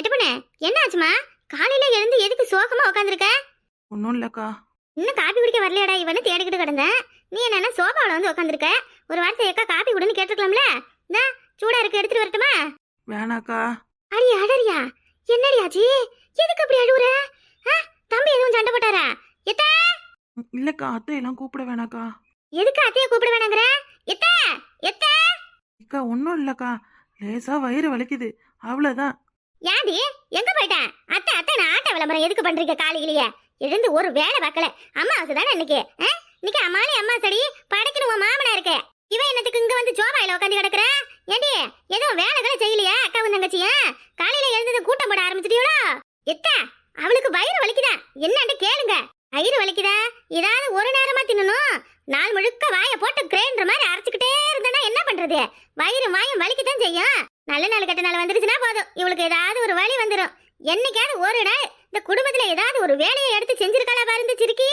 நெட்டப்பண்ண என்ன ஆச்சுமா காலையில எழுந்து எதுக்கு சோகமா உட்காந்துருக்க ஒன்றும் இல்லைக்கா. இன்னும் காப்பி குடிக்க வரலையாடா இவனு தேடிக்கிட்டு கிடந்தேன் நீ என்னன்னா சோபாவில் வந்து உட்காந்துருக்க ஒரு வார்த்தை ஏக்கா காப்பி குடுன்னு கேட்டுருக்கலாம்ல? இந்தா சூடா இருக்கு எடுத்துட்டு வரட்டுமா? வேணாக்கா. அடி அடறியா என்னடி ஆச்சு? எதுக்கு அப்படி அழுவுற? ஆ, தம்பி எதுவும் சண்டை போட்டாரா? எத்த! ம், இல்லைக்கா அத்தையெல்லாம் கூப்பிட வேணாக்கா. எதுக்கு அத்தைய கூப்பிட வேணாங்கிற? எத்த! எத்த! அக்கா ஒன்றும் இல்லைக்கா. லேசா வயிறு வலிக்குது. அவ்வளோதான் ஏண்டி எங்க போயிட்டேன் அத்தை அத்தை நான் ஆட்ட விளம்பரம் எதுக்கு பண்றீங்க காலையிலேயே? எழுந்து ஒரு வேலை பார்க்கல. அம்மாவுக்கு தானே இன்னைக்கு? இன்னைக்கு அம்மாலே அம்மா சடி. படைக்கணும் உன் மாமனா இருக்கு. இவன் என்னத்துக்கு இங்க வந்து ஜோபாயில உட்காந்து கிடக்குற? ஏண்டி? எதுவும் வேலைகளை செய்யலையா அக்காவும் தங்கச்சியா? காலையில எழுந்தது கூட்டம் போட ஆரம்பிச்சிட்டீங்களோ எத்த அவளுக்கு வயிறு வலிக்குதா? என்னன்னு கேளுங்க. வயிறு வலிக்குதா? ஏதாவது ஒரு நேரமா தின்னணும். நாள் முழுக்க வாய போட்டு கிரேன்ற மாதிரி அரைச்சுக்கிட்டே இருந்தனா என்ன பண்றது? வயிறு வாயும் வலிக்கத்தான் செய்யும். நல்ல நாள் கெட்ட நாள் வந்துருச்சுன்னா போதும். இவளுக்கு ஏதாவது வழி வந்துடும் என்னைக்காவது ஒரு நாள் இந்த குடும்பத்துல ஏதாவது ஒரு வேலையை எடுத்து செஞ்சிருக்காளா பாருந்து சிரிக்கி.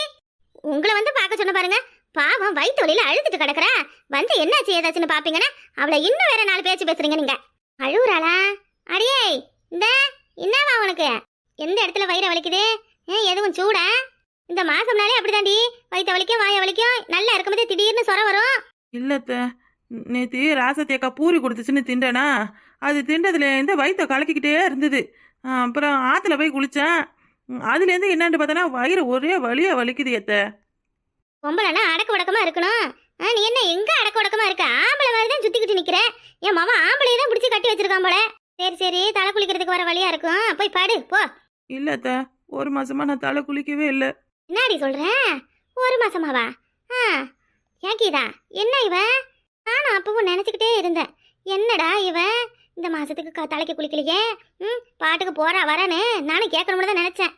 உங்களை வந்து பார்க்க சொன்ன பாருங்க. பாவம் வயிற்று வலியில அழுதுட்டு கிடக்குறா. வந்து என்னாச்சு ஏதாச்சுன்னு பாப்பீங்கன்னா அவளை இன்னும் வேற நாலு பேச்சு பேசுறீங்க நீங்க. அழுவுறாளா? அடியே இந்த என்னவா உனக்கு? எந்த இடத்துல வயிறு வலிக்குது? எதுவும் சூடா? இந்த மாசம்னாலே அப்படிதாண்டி வயிற்று வலிக்கும் வாய வலிக்கும். நல்லா இருக்கும்போது திடீர்னு சொர வரும். இல்லத்த நேத்து ராசத்தேக்கா பூரி கொடுத்துச்சுன்னு திண்டனா அது திண்டதுல இந்த வயிற்ற கலக்கிக்கிட்டே இருந்தது. அப்புறம் ஆற்றுல போய் குளித்தேன் அதுலேருந்து என்னன்னு பார்த்தோன்னா வயிறு ஒரே வலியா வலிக்குது ஏத்த. பொம்பளைனா அடக்க உடக்கமா இருக்கணும். நீ என்ன எங்க அடக்க உடக்கமா இருக்க? ஆம்பளை மாதிரி தான் சுத்திக்கிட்டு நிக்கிற. என் மாமா ஆம்பளையை தான் பிடிச்சி கட்டி வச்சிருக்கான் போல. சரி சரி தலை குளிக்கிறதுக்கு வர வழியா இருக்கும். போய் பாடு போ. இல்லத்த ஒரு மாசமா நான் தலை குளிக்கவே இல்லை. என்னடி சொல்ற? ஒரு மாசமாவா? ஆ ஏக்கீதா என்ன இவ? நானும் அப்பவும் நினைச்சுக்கிட்டே இருந்தேன். என்னடா இவ? இந்த மாதத்துக்கு க- தலைக்கு குளிக்கலையே? ம் பாட்டுக்கு போகிறா வரேன்னு. நானும் கேட்கணும்னு தான் நினச்சேன்.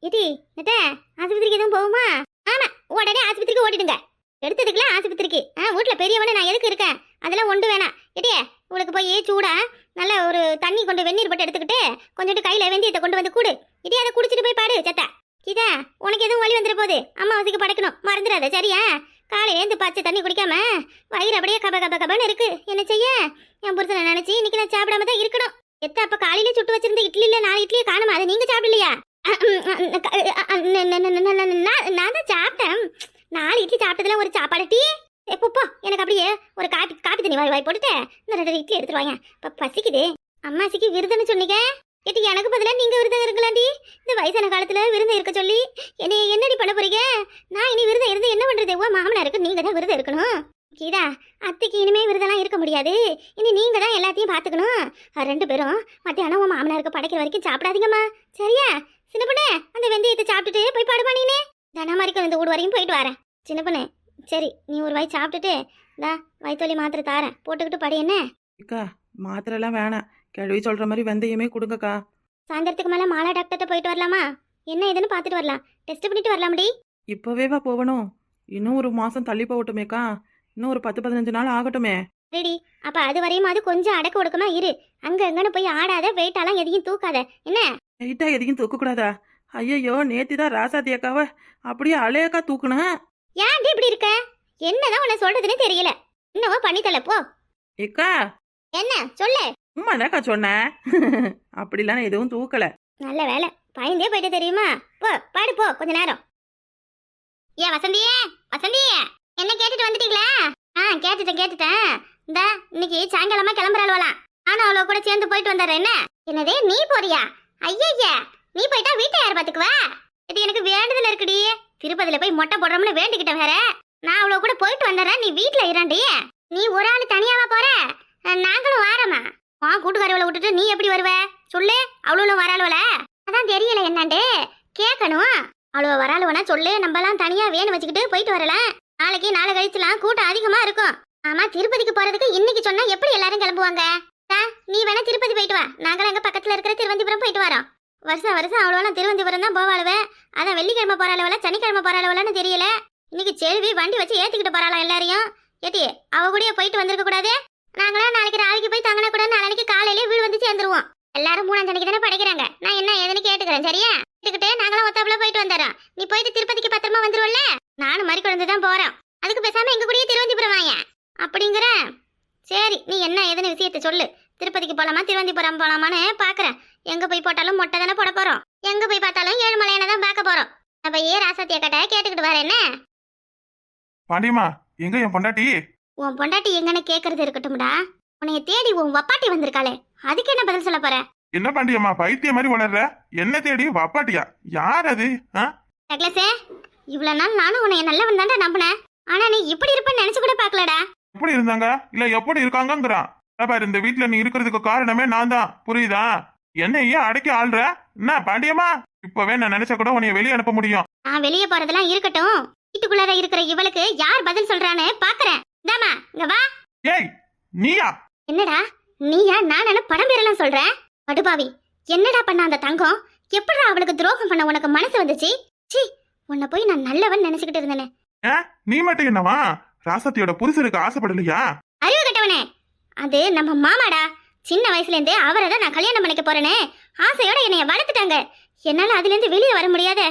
இடி நெட்ட ஆஸ்பத்திரிக்கு எதுவும் போகுமா? ஆமா உடனே ஆஸ்பத்திரிக்கு ஓடிடுங்க எடுத்ததுக்குலாம் ஆஸ்பத்திரிக்கு. ஆ வீட்ல பெரியவனே நான் எதுக்கு இருக்கேன்? அதெல்லாம் ஒன்று வேணாம். இடியே உங்களுக்கு போய் சூடா நல்ல ஒரு தண்ணி கொண்டு வெந்நீர் போட்டு எடுத்துக்கிட்டு கொஞ்சோண்டு கையில் வெந்தயத்தை கொண்டு வந்து கூடு. இடி அதை குடிச்சிட்டு போய் பாடு சத்த. இதா உனக்கு எதுவும் வழி வந்துட போகுது. அம்மா வசதிக்கு படைக்கணும். மறந்துடாத சரியா? காலையில இருந்து பச்சை தண்ணி குடிக்காம வயிறு அப்படியே கப கப கபன்னு இருக்கு. என்ன செய்ய? என் புருஷனை நினைச்சு இன்னைக்கு நான் சாப்பிடாம தான் இருக்கணும். எத்த அப்ப காலையில சுட்டு வச்சிருந்த இட்லியில நாலு இட்லியை காணுமா? அதை நீங்க சாப்பிடலையா? நான் தான் சாப்பிட்டேன். நாலு இட்லி சாப்பிட்டதுல ஒரு சாப்பாடு டீ. எப்பப்போ எனக்கு அப்படியே ஒரு காப்பி காப்பி தண்ணி வாய் வாய் போட்டுட்டு இந்த ரெண்டு இட்லி எடுத்துருவாங்க இப்ப பசிக்குது. அம்மாசிக்கு விருதுன்னு சொன்னீங்க. இது எனக்கு பதிலாக நீங்கள் விருதம் இருக்கலாண்டி இந்த வயசான காலத்தில் விருதம் இருக்க சொல்லி என்னை என்னடி பண்ண போறீங்க? நான் இனி விரதம் இருந்து என்ன பண்ணுறது உன் மாமனாருக்கு நீங்கள் தான் விரதம் இருக்கணும். கீதா அத்தைக்கு இனிமே விரதம்லாம் இருக்க முடியாது. இனி நீங்கள் தான் எல்லாத்தையும் பார்த்துக்கணும் ரெண்டு பேரும் மத்தியானம் உன் மாமனாருக்கு படைக்கிற வரைக்கும் சாப்பிடாதீங்கம்மா. சரியா? சின்ன பொண்ணு அந்த வெந்தயத்தை சாப்பிட்டுட்டு போய் பாடுமா நீனே? தனமாரிக்கும் இந்த வீடு வரையும் போயிட்டு வரேன். சின்ன பொண்ணு சரி நீ ஒரு வாய் சாப்பிட்டுட்டு தா வயிற்றுவலி மாத்திரை தாரேன். போட்டுக்கிட்டு படி என்ன? அக்கா மாத்திரைலாம் வேணாம். கிழவி சொல்ற மாதிரி வெந்தயமே கொடுங்கக்கா. சாயந்தரத்துக்கு மேல மாலா டாக்டர்கிட்ட போயிட்டு வரலாமா? என்ன ஏதுன்னு பார்த்துட்டு வரலாம். டெஸ்ட் பண்ணிட்டு வரலாமடி. இப்போவே வா போகணும். இன்னும் ஒரு மாசம் தள்ளி போகட்டுமேக்கா. இன்னும் ஒரு பத்து பதினஞ்சு நாள் ஆகட்டுமே. ரெடி. அப்ப அது வரையும் அது கொஞ்சம் அடக்க ஒடுக்கமா இரு. அங்க அங்கன்னு போய் ஆடாத வெயிட்டாலாம் எதையும் தூக்காத. என்ன? லைட்டா எதையும் தூக்கக்கூடாதா? ஐயையோ நேத்தி தான் ராசாத்தி அக்காவை அப்படியே அலையக்கா தூக்குனேன் ஏன்டி இப்படி இருக்க? என்னதான் உன்னை சொல்றதுன்னு தெரியல. என்னவோ பண்ணித்தல போ. ஏக்கா. என்ன? சொல்லு. உண்மைதாக்கா சொன்னேன் அப்படிலாம் நான் எதுவும் தூக்கல. நல்ல வேலை. பயந்தே போயிட்டு தெரியுமா? போ பாடு போ கொஞ்ச நேரம். ஏன் வசந்தியே வசந்தியே என்ன கேட்டுட்டு வந்துட்டீங்களா? ஆ கேட்டுட்டேன் கேட்டுட்டேன். இந்த இன்னைக்கு சாயங்காலமா கிளம்புறாள்வலாம் ஆனா அவளோ கூட சேர்ந்து போயிட்டு வந்துடுறேன். என்ன? என்னதே நீ போறியா? ஐயய்யா நீ போயிட்டா வீட்டை யார் பாத்துக்குவா? இது எனக்கு வேண்டுதல் இருக்குடி. திருப்பதியில போய் மொட்டை போடுறோம்னு வேண்டிக்கிட்டேன் வேற. நான் அவ்வளோ கூட போயிட்டு வந்துடுறேன். நீ வீட்டில் இராண்டி நீ ஒரு ஆள் தனியாவா போற? நாங்களும் வாரமா? வா கூட்டுக்காரவளை விட்டுட்டு நீ எப்படி வருவ? சொல்லு. அவளும் வராளுவல. அதான் தெரியல என்னண்டு. கேட்கணும் அவ்வளோ வராளுவனா சொல்லு. நம்மலாம் தனியாக வேணும் வச்சுக்கிட்டு போயிட்டு வரலாம் நாளைக்கு நாளை கழிச்சுலாம் கூட்டம் அதிகமாக இருக்கும். ஆமா திருப்பதிக்கு போகிறதுக்கு இன்னைக்கு சொன்னால் எப்படி எல்லாரும் கிளம்புவாங்க? தா, நீ வேணா திருப்பதி போயிட்டு வா. நாங்களும் எங்கள் பக்கத்தில் இருக்கிற திருவந்திபுரம் போயிட்டு வரோம். வருஷம் வருஷம் அவ்வளோலாம் திருவந்திபுரம் தான் போவாளுவ. அதான் வெள்ளிக்கிழமை போறாளவல சனிக்கிழமை போறாளவலன்னு தெரியல. இன்னைக்கு செல்வி வண்டி வச்சு ஏற்றிக்கிட்டு போறாளாம் எல்லாரையும். ஏட்டி அவ கூடயே போயிட்டு வந்திருக்க கூடாது. நாங்களாம் நாளைக்கு ராவிக்கு போய் தங்கின கூட நாளைக்கு காலையிலே வீடு வந்து சேர்ந்துருவோம். எல்லாரும் மூணாம் சனிக்கு தானே படிக்கிறாங்க. நான் என்ன ஏதுன்னு கேட்டுக்கிறேன் சரியா? கேட்டுக்கிட்டு நாங்களும் ஒத்தாப்புல போயிட்டு வந்துடுறோம். நீ போயிட்டு திருப்பதிக்கு பத்திரமா வந்துருவல்ல? நானும் மறி குழந்தை தான் போறோம். அதுக்கு பேசாம எங்க கூடயே திருவந்திபுரம் வாங்க அப்படிங்கிற? சரி நீ என்ன ஏதுன்னு விஷயத்த சொல்லு. திருப்பதிக்கு போலாமா திருவந்திபுரம் போலாமான்னு பாக்குறேன். எங்க போய் போட்டாலும் மொட்டை தானே போட போறோம். எங்க போய் பார்த்தாலும் ஏழுமலையான தான் பார்க்க போறோம். அப்ப ஏ ராசாத்திய கட்ட கேட்டுக்கிட்டு வர என்ன? பாண்டியம்மா எங்க என் பொண்டாட்டி? உன் பொண்டாட்டி எங்கன்னு கேக்குறது இருக்கட்டும்டா. உன்னைய தேடி உன் வப்பாட்டி வந்திருக்காளே. அதுக்கு என்ன பதில் சொல்ல போற? என்ன பாண்டியம்மா பைத்திய மாதிரி வளர்ற என்ன தேடி? வப்பாட்டியா? யார் அது? டக்ளஸே இவ்வளவு நாள் நானும் உன்னை நல்லவன் தான்டா நம்பினேன் ஆனா நீ இப்படி இருப்பேன்னு நினைச்சு கூட பார்க்கலடா. எப்படி இருந்தாங்க? இல்ல எப்படி இருக்காங்கங்கிறான் அதான் பாரு இந்த வீட்ல நீ இருக்கிறதுக்கு காரணமே நான் தான். புரியுதா? என்ன ஏன் அடக்கி ஆள்ற? என்ன பாண்டியம்மா? இப்பவே நான் நினைச்சா கூட உன்னைய வெளியே அனுப்ப முடியும். நான் வெளியே போறதெல்லாம் இருக்கட்டும். வீட்டுக்குள்ளார இருக்கிற இவளுக்கு யார் பதில் சொல்றான்னு பாக்குறேன். இந்தாமா இங்க வா. ஏய் நீயா? என்னடா நீயா நானு படம் பேரெல்லாம் சொல்ற? படுபாவி என்னடா பண்ண அந்த தங்கம்? எப்படிடா அவளுக்கு துரோகம் பண்ண உனக்கு மனசு வந்துச்சு? சி உன்னை போய் நான் நல்லவன் நினைச்சுக்கிட்டு இருந்தேனே. நீ மட்டும் என்னவா? ராசத்தியோட புருஷனுக்கு ஆசைப்படலையா? அறிவு கட்டவனே. அது நம்ம மாமாடா. சின்ன வயசுல இருந்தே அவரை தான் நான் கல்யாணம் பண்ணிக்க போறேனே. ஆசையோட என்னைய வளர்த்துட்டாங்க. என்னால அதுல இருந்து வெளியே வர முடியாத.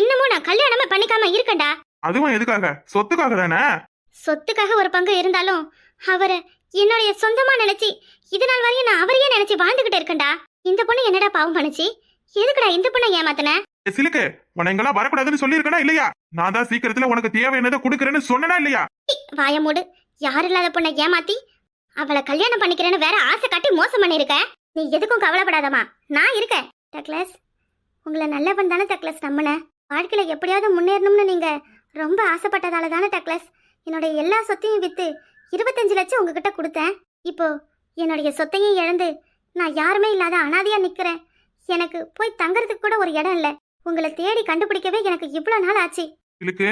இன்னமும் நான் கல்யாணமே பண்ணிக்காம இருக்கேன்டா. அதுவும் எதுக்காக? சொத்துக்காக தானே? சொத்துக்காக ஒரு பங்கு இருந்தாலும் அவரை என்னுடைய சொந்தமா நினைச்சு இது நாள் வரையும் நான் அவரையே நினைச்சு வாழ்ந்துகிட்டு இருக்கேன்டா. இந்த பொண்ணு என்னடா பாவம் பண்ணுச்சு? எதுக்குடா இந்த பொண்ணை ஏமாத்தின? சிலுக்கு உன இங்கெல்லாம் வரக்கூடாதுன்னு சொல்லியிருக்கனா இல்லையா? நான் தான் சீக்கிரத்துல உனக்கு தேவையானதை கொடுக்கறேன்னு சொன்னனா இல்லையா? வாய மூடு. யார் இல்லாத பொண்ணை ஏமாத்தி அவளை கல்யாணம் பண்ணிக்கிறேன்னு வேற ஆசை காட்டி மோசம் பண்ணிருக்க நீ எதுக்கும் கவலைப்படாதம்மா. நான் இருக்கேன். டக்ளஸ் உங்களை நல்லவன் தானே டக்ளஸ் நம்பின. வாழ்க்கையில எப்படியாவது முன்னேறணும்னு நீங்க ரொம்ப ஆசைப்பட்டதால தானே டக்ளஸ். என்னுடைய எல்லா சொத்தையும் வித்து இருபத்தஞ்சு லட்சம் உங்ககிட்ட கொடுத்தேன். இப்போ என்னுடைய சொத்தையும் இழந்து நான் யாருமே இல்லாத அனாதையா நிக்கிறேன். எனக்கு போய் தங்கறதுக்கு கூட ஒரு இடம் இல்ல. உங்களை தேடி கண்டுபிடிக்கவே எனக்கு இவ்வளவு நாள் ஆச்சு. சிலுக்கு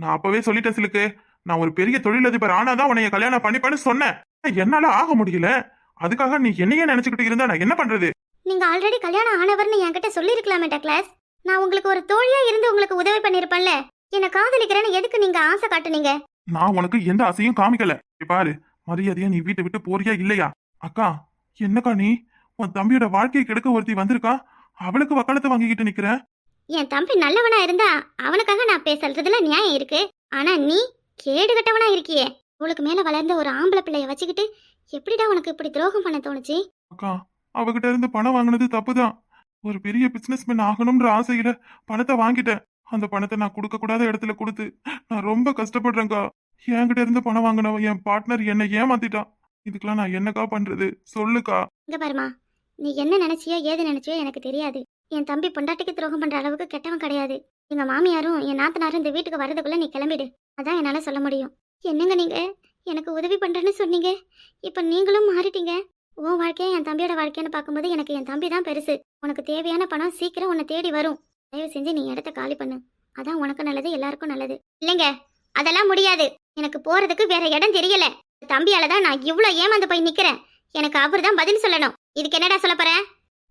நான் அப்பவே சொல்லிட்டேன் சிலுக்கு. நான் ஒரு பெரிய தொழிலதிபர் ஆனாதான் உன்னைய கல்யாணம் பண்ணிப்பேன்னு சொன்னேன். என்னால ஆக முடியல. அதுக்காக நீ என்னையே நினைச்சுக்கிட்டு இருந்தா நான் என்ன பண்றது? நீங்க ஆல்ரெடி கல்யாணம் ஆனவர்னு என்கிட்ட சொல்லிருக்கலாமே டக்ளஸ். நான் உங்களுக்கு ஒரு தோழியா இருந்து உங்களுக்கு உதவி பண்ணிருப்பேன்ல என்ன காதலிக்கிறேன்னு எதுக்கு நீங்க ஆசை காட்டுனீங்க? நான் உனக்கு எந்த ஆசையும் காமிக்கல. பாரு மரியாதையா நீ வீட்டை விட்டு போறியா இல்லையா? அக்கா என்னக்கா நீ? உன் தம்பியோட வாழ்க்கையை கெடுக்க ஒருத்தி வந்திருக்கா? அவளுக்கு வக்காலத்தை வாங்கிக்கிட்டு நிக்கிற? என் தம்பி நல்லவனா இருந்தா அவனுக்காக நான் பேசுறதுல நியாயம் இருக்கு. ஆனா நீ கேடு கட்டவனா இருக்கியே. உங்களுக்கு மேல வளர்ந்த ஒரு ஆம்பளை பிள்ளைய வச்சுக்கிட்டு எப்படிடா உனக்கு இப்படி துரோகம் பண்ண தோணுச்சு? அக்கா அவகிட்ட இருந்து பணம் வாங்கினது தப்புதான். ஒரு பெரிய பிசினஸ்மேன் ஆகணும்ன்ற ஆசையில பணத்தை வாங்கிட்டேன். அந்த பணத்தை நான் கொடுக்க கூடாத இடத்துல கொடுத்து நான் ரொம்ப கஷ்டப்படுறேன்க்கா. என்கிட்ட இருந்து பணம் வாங்கினவ என் பார்ட்னர் என்னை ஏமாத்திட்டான். இதுக்கெல்லாம் நான் என்னக்கா பண்றது? சொல்லுக்கா. இங்க பாருமா நீ என்ன நினைச்சியோ ஏது நினைச்சியோ எனக்கு தெரியாது. என் தம்பி பொண்டாட்டிக்கு துரோகம் பண்ற அளவுக்கு கெட்டவன் கிடையாது. எங்க மாமியாரும் என் நாத்தனாரும் இந்த வீட்டுக்கு வர்றதுக்குள்ள நீ கிளம்பிடு. அதான் என்னால சொல்ல முடியும். என்னங்க நீங்க? எனக்கு உதவி பண்றேன்னு சொன்னீங்க. இப்ப நீங்களும் மாறிட்டீங்க. உன் வாழ்க்கையை என் தம்பியோட வாழ்க்கைன்னு பார்க்கும்போது எனக்கு என் தம்பி தான் பெருசு. உனக்கு தேவையான பணம் சீக்கிரம் உன்னை தேடி வரும். தயவு செஞ்சு நீ இடத்த காலி பண்ணு. அதான் உனக்கு நல்லது எல்லாருக்கும் நல்லது. இல்லைங்க அதெல்லாம் முடியாது. எனக்கு போறதுக்கு வேற இடம் தெரியல. தம்பியால தான் நான் இவ்ளோ ஏமாந்து போய் நிக்கிறேன். எனக்கு அவர் தான் பதில் சொல்லணும். இதுக்கு என்னடா சொல்ல போற?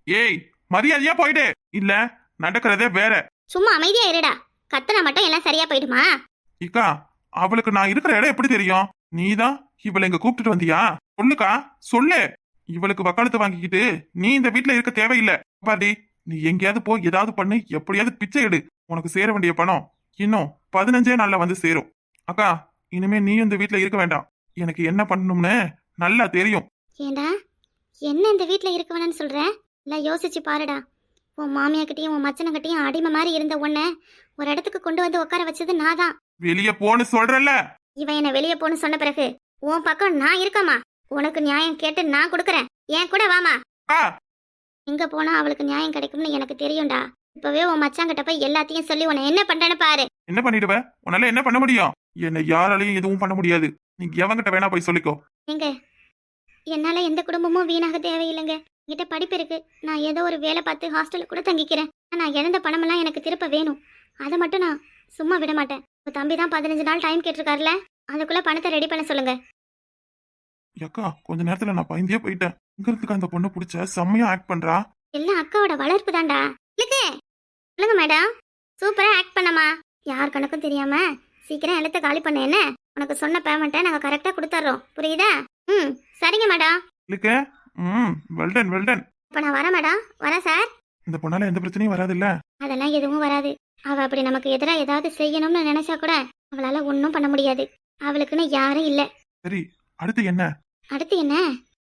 ஏய் மரியாதையா போயிடு. இல்ல நடக்கிறதே வேற. சும்மா அமைதியா இருடா. கத்துனா மட்டும் எல்லாம் சரியா போயிடுமா? இக்கா அவளுக்கு நான் இருக்கிற இடம் எப்படி தெரியும்? நீதான் இவளை இங்க கூப்பிட்டுட்டு வந்தியா? சொல்லுக்கா சொல்லு. இவளுக்கு வக்காலத்து வாங்கிக்கிட்டு நீ இந்த வீட்ல இருக்க தேவையில்லை. பாடி நீ எங்கேயாவது போய் ஏதாவது பண்ணு எப்படியாவது பிச்சை எடு. உனக்கு சேர வேண்டிய பணம் இன்னும் பதினஞ்சே நாள்ல வந்து சேரும். அக்கா இனிமே நீ இந்த வீட்ல இருக்க வேண்டாம். எனக்கு என்ன பண்ணணும்னு நல்லா தெரியும். ஏண்டா? என்ன இந்த வீட்ல இருக்க வேணாம்னு சொல்ற? இல்ல யோசிச்சு பாருடா. உன் மாமியாக்கிட்டையும் உன் மச்சனக்கிட்டையும் அடிமை மாதிரி இருந்த உன்னை ஒரு இடத்துக்கு கொண்டு வந்து உட்கார வச்சது நான் தான் வெளியே போன்னு சொல்றல்ல. இவன் என்ன வெளியே போன்னு சொன்ன பிறகு உன் பக்கம் நான் இருக்கமா உனக்கு நியாயம் கேட்டு நான் கொடுக்கறேன். ஏன் கூட வாமா எங்க போனா அவளுக்கு நியாயம் கிடைக்கும்னு எனக்கு தெரியும்டா. இப்பவே உன் மச்சாங்கிட்ட போய் எல்லாத்தையும் சொல்லி உன்னை என்ன பண்றேன்னு பாரு. என்ன பண்ணிடுவ? உன்னால என்ன பண்ண முடியும்? என்னை யாராலையும் எதுவும் பண்ண முடியாது. நீ எவங்கிட்ட வேணா போய் சொல்லிக்கோ. எங்க என்னால எந்த குடும்பமும் வீணாக தேவையில்லைங்க. என்கிட்ட படிப்பு இருக்கு. நான் ஏதோ ஒரு வேலை பார்த்து ஹாஸ்டல்ல கூட தங்கிக்கிறேன். நான் இழந்த பணமெல்லாம் எனக்கு திருப்ப வேணும். அதை மட்டும் நான் சும்மா விட மாட்டேன். உங்க தம்பி தான் பதினஞ்சு நாள் டைம் கேட்டிருக்காருல. அதுக்குள்ள பணத்தை ரெடி பண்ண சொல்லுங்க. அக்கா கொஞ்ச நேரத்துல நான் பயந்தே போயிட்டேன். இங்கிறதுக்கு அந்த பொண்ணு பிடிச்ச? செம்மையா ஆக்ட் பண்றா. எல்லாம் அக்காவோட வளர்ப்பு தான்டா. இருக்கு சொல்லுங்க மேடம் சூப்பரா ஆக்ட் பண்ணமா யார் கணக்கும் தெரியாம சீக்கிரம் எழுத்த காலி பண்ண என்ன? உனக்கு சொன்ன பேமெண்ட்டை நாங்க கரெக்டா கொடுத்துட்றோம் புரியுதா? ம் சரிங்க மேடம் இல்லைக்க. ம் வெல்டன் வெல்டன் இப்போ நான் வரேன் மேடம் வரேன் சார் இந்த பொண்ணால எந்த பிரச்சனையும் வராதுல்ல? அதெல்லாம் எதுவும் வராது. அவ அப்படி நமக்கு எதிராக ஏதாவது செய்யணும்னு நினைச்சா கூட அவளால ஒன்றும் பண்ண முடியாது. அவளுக்குன்னு யாரும் இல்ல. சரி அடுத்து என்ன? அடுத்து என்ன?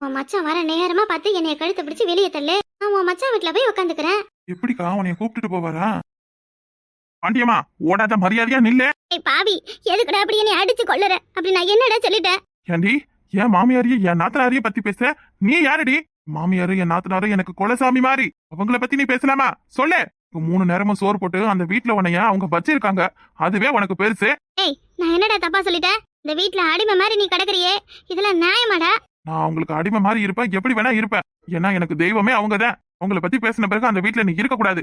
உன் மச்சான் வர நேரமா பார்த்து என்னைய கழுத்தை பிடிச்சு வெளியே தள்ளு. நான் உன் மச்சான் வீட்டுல போய் உட்காந்துக்கிறேன் எப்படிக்கா உன்னைய கூப்பிட்டுட்டு போவாரா? பாண்டியம்மா ஓடாத மரியாதையா நில்ல. ஏய் பாவி எதுக்குடா அப்படி என்னை அடிச்சு கொள்ளுற அப்படி நான் என்னடா சொல்லிட்டேன்? ஏண்டி என் மாமியாரையும் என் நாத்தனாரையும் பத்தி பேசுற? நீ யாருடி? மாமியாரும் என் நாத்தனாரும் எனக்கு கொலசாமி மாதிரி அவங்கள பத்தி நீ பேசலாமா? சொல்லு. மூணு நேரமும் சோறு போட்டு அந்த வீட்டுல உன்னைய அவங்க வச்சிருக்காங்க. அதுவே உனக்கு பெருசு. ஏய் நான் என்னடா தப்பா சொல்லிட்டேன்? இந்த வீட்ல அடிமை மாதிரி நீ கிடக்குறியே? இதெல்லாம் நியாயமாடா? நான் அவங்களுக்கு அடிமை மாதிரி இருப்பேன். எப்படி வேணா இருப்பேன். ஏன்னா எனக்கு தெய்வமே அவங்கதான். உங்களை பத்தி பேசின பிறகு அந்த வீட்ல நீ இருக்க கூடாது